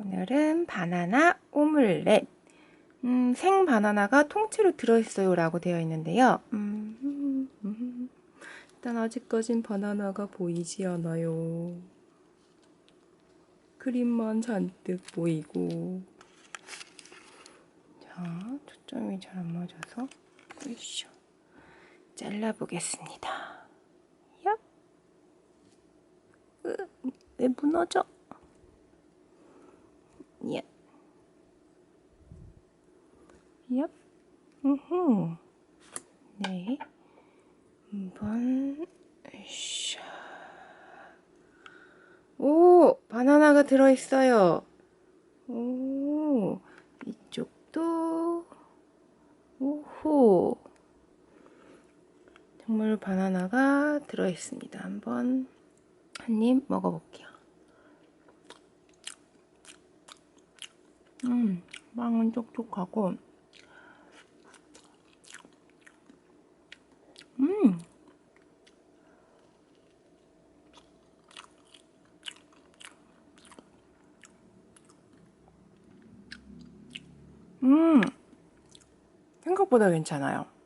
오늘은 바나나 오믈렛. 음, 생 바나나가 통째로 들어있어요 라고 되어 있는데요. 음, 음, 음. 일단 아직까진 바나나가 보이지 않아요. 크림만 잔뜩 보이고. 자, 초점이 잘 안 맞아서. 으쌰. 잘라보겠습니다. 야. 으, 왜 무너져? 야. 얍. 우후. 네. 한번 으쌰. 오, 바나나가 들어 있어요. 오, 이쪽도 오호. 정말 바나나가 들어 있습니다. 한번 한 입 먹어 볼게요. 음, 빵은 촉촉하고 음. 음. 생각보다 괜찮아요.